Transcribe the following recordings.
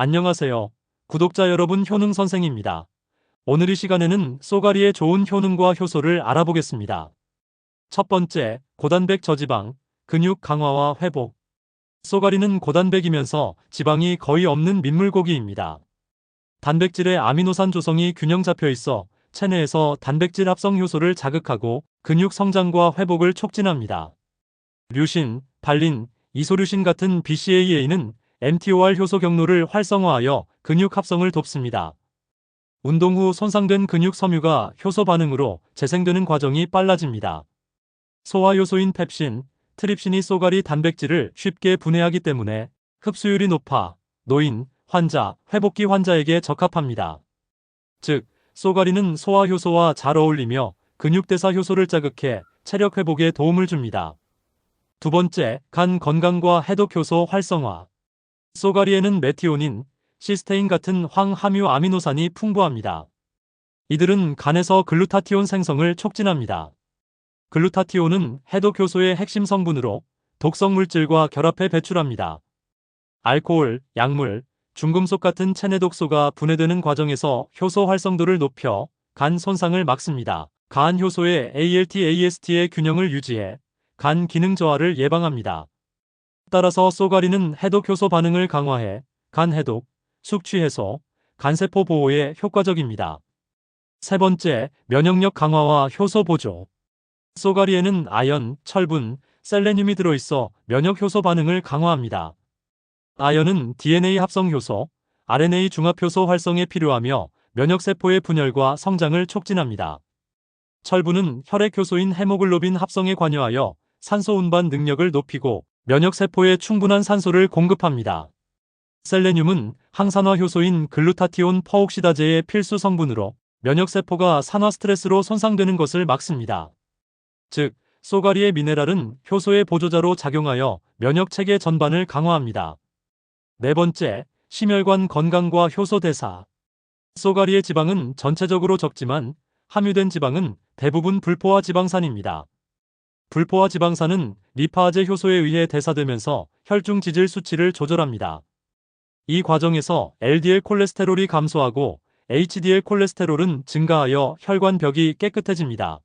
안녕하세요. 구독자 여러분 효능 선생입니다. 오늘 이 시간에는 쏘가리의 좋은 효능과 효소를 알아보겠습니다. 첫 번째, 고단백 저지방, 근육 강화와 회복. 쏘가리는 고단백이면서 지방이 거의 없는 민물고기입니다. 단백질의 아미노산 조성이 균형 잡혀 있어 체내에서 단백질 합성 효소를 자극하고 근육 성장과 회복을 촉진합니다. 류신, 발린, 이소류신 같은 BCAA는 mTOR 효소 경로를 활성화하여 근육 합성을 돕습니다. 운동 후 손상된 근육 섬유가 효소 반응으로 재생되는 과정이 빨라집니다. 소화 효소인 펩신, 트립신이 쏘가리 단백질을 쉽게 분해하기 때문에 흡수율이 높아 노인, 환자, 회복기 환자에게 적합합니다. 즉, 쏘가리는 소화 효소와 잘 어울리며 근육대사 효소를 자극해 체력 회복에 도움을 줍니다. 두 번째, 간 건강과 해독 효소 활성화. 쏘가리에는 메티오닌, 시스테인 같은 황함유 아미노산이 풍부합니다. 이들은 간에서 글루타티온 생성을 촉진합니다. 글루타티온은 해독 효소의 핵심 성분으로 독성 물질과 결합해 배출합니다. 알코올, 약물, 중금속 같은 체내 독소가 분해되는 과정에서 효소 활성도를 높여 간 손상을 막습니다. 간 효소의 ALT, AST의 균형을 유지해 간 기능 저하를 예방합니다. 따라서 쏘가리는 해독 효소 반응을 강화해 간 해독, 숙취 해소, 간세포 보호에 효과적입니다. 세 번째, 면역력 강화와 효소 보조. 쏘가리에는 아연, 철분, 셀레늄이 들어있어 면역 효소 반응을 강화합니다. 아연은 DNA 합성 효소, RNA 중합 효소 활성에 필요하며 면역세포의 분열과 성장을 촉진합니다. 철분은 혈액 효소인 헤모글로빈 합성에 관여하여 산소 운반 능력을 높이고 면역세포에 충분한 산소를 공급합니다. 셀레늄은 항산화 효소인 글루타티온 퍼옥시다제의 필수 성분으로 면역세포가 산화 스트레스로 손상되는 것을 막습니다. 즉, 쏘가리의 미네랄은 효소의 보조자로 작용하여 면역 체계 전반을 강화합니다. 네 번째, 심혈관 건강과 효소 대사. 쏘가리의 지방은 전체적으로 적지만 함유된 지방은 대부분 불포화 지방산입니다. 불포화 지방산은 리파아제 효소에 의해 대사되면서 혈중 지질 수치를 조절합니다. 이 과정에서 LDL 콜레스테롤이 감소하고 HDL 콜레스테롤은 증가하여 혈관벽이 깨끗해집니다.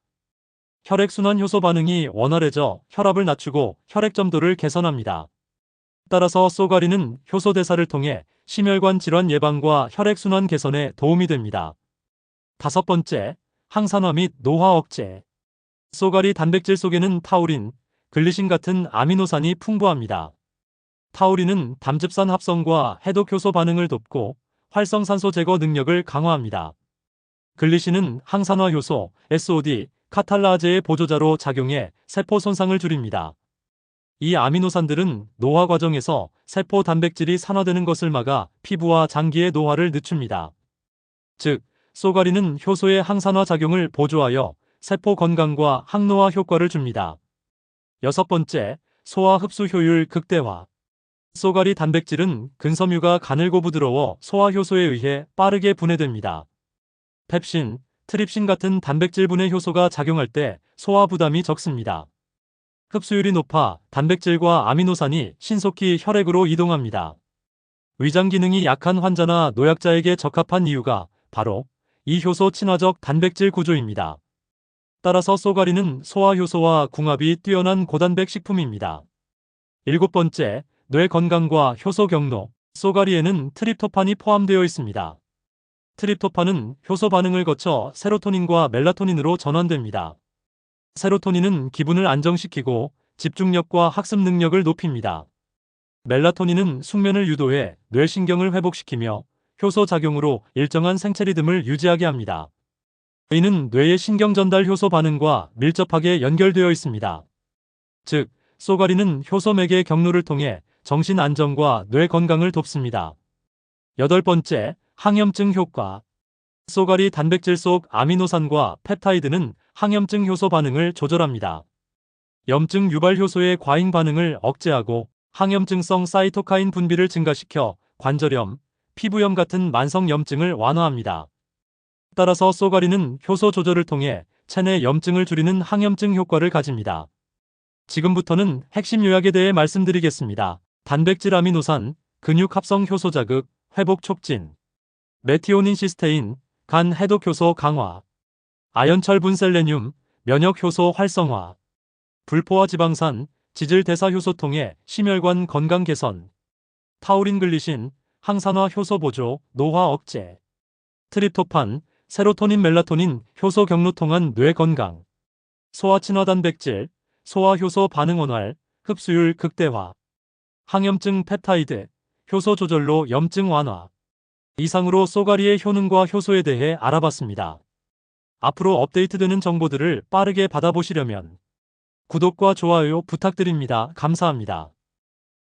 혈액순환 효소 반응이 원활해져 혈압을 낮추고 혈액 점도를 개선합니다. 따라서 쏘가리는 효소 대사를 통해 심혈관 질환 예방과 혈액순환 개선에 도움이 됩니다. 다섯 번째, 항산화 및 노화 억제. 쏘가리 단백질 속에는 타우린, 글리신 같은 아미노산이 풍부합니다. 타우린은 담즙산 합성과 해독 효소 반응을 돕고 활성산소 제거 능력을 강화합니다. 글리신은 항산화 효소, SOD, 카탈라제의 보조자로 작용해 세포 손상을 줄입니다. 이 아미노산들은 노화 과정에서 세포 단백질이 산화되는 것을 막아 피부와 장기의 노화를 늦춥니다. 즉, 쏘가리는 효소의 항산화 작용을 보조하여 세포 건강과 항노화 효과를 줍니다. 여섯 번째, 소화 흡수 효율 극대화. 쏘가리 단백질은 근섬유가 가늘고 부드러워 소화 효소에 의해 빠르게 분해됩니다. 펩신, 트립신 같은 단백질 분해 효소가 작용할 때 소화 부담이 적습니다. 흡수율이 높아 단백질과 아미노산이 신속히 혈액으로 이동합니다. 위장 기능이 약한 환자나 노약자에게 적합한 이유가 바로 이 효소 친화적 단백질 구조입니다. 따라서 쏘가리는 소화 효소와 궁합이 뛰어난 고단백 식품입니다. 일곱 번째, 뇌 건강과 효소 경로. 쏘가리에는 트립토판이 포함되어 있습니다. 트립토판은 효소 반응을 거쳐 세로토닌과 멜라토닌으로 전환됩니다. 세로토닌은 기분을 안정시키고 집중력과 학습 능력을 높입니다. 멜라토닌은 숙면을 유도해 뇌신경을 회복시키며 효소 작용으로 일정한 생체 리듬을 유지하게 합니다. 이는 뇌의 신경 전달 효소 반응과 밀접하게 연결되어 있습니다. 즉, 쏘가리는 효소 매개 경로를 통해 정신 안정과 뇌 건강을 돕습니다. 여덟 번째, 항염증 효과. 쏘가리 단백질 속 아미노산과 펩타이드는 항염증 효소 반응을 조절합니다. 염증 유발 효소의 과잉 반응을 억제하고 항염증성 사이토카인 분비를 증가시켜 관절염, 피부염 같은 만성 염증을 완화합니다. 따라서 쏘가리는 효소 조절을 통해 체내 염증을 줄이는 항염증 효과를 가집니다. 지금부터는 핵심 요약에 대해 말씀드리겠습니다. 단백질 아미노산, 근육 합성 효소 자극, 회복 촉진. 메티오닌 시스테인, 간 해독 효소 강화. 아연철분 셀레늄, 면역 효소 활성화. 불포화 지방산, 지질 대사 효소 통해 심혈관 건강 개선. 타우린 글리신, 항산화 효소 보조, 노화 억제. 트립토판, 세로토닌 멜라토닌 효소 경로 통한 뇌 건강. 소화 친화 단백질, 소화 효소 반응 원활, 흡수율 극대화. 항염증 펩타이드, 효소 조절로 염증 완화. 이상으로 쏘가리의 효능과 효소에 대해 알아봤습니다. 앞으로 업데이트되는 정보들을 빠르게 받아보시려면 구독과 좋아요 부탁드립니다. 감사합니다.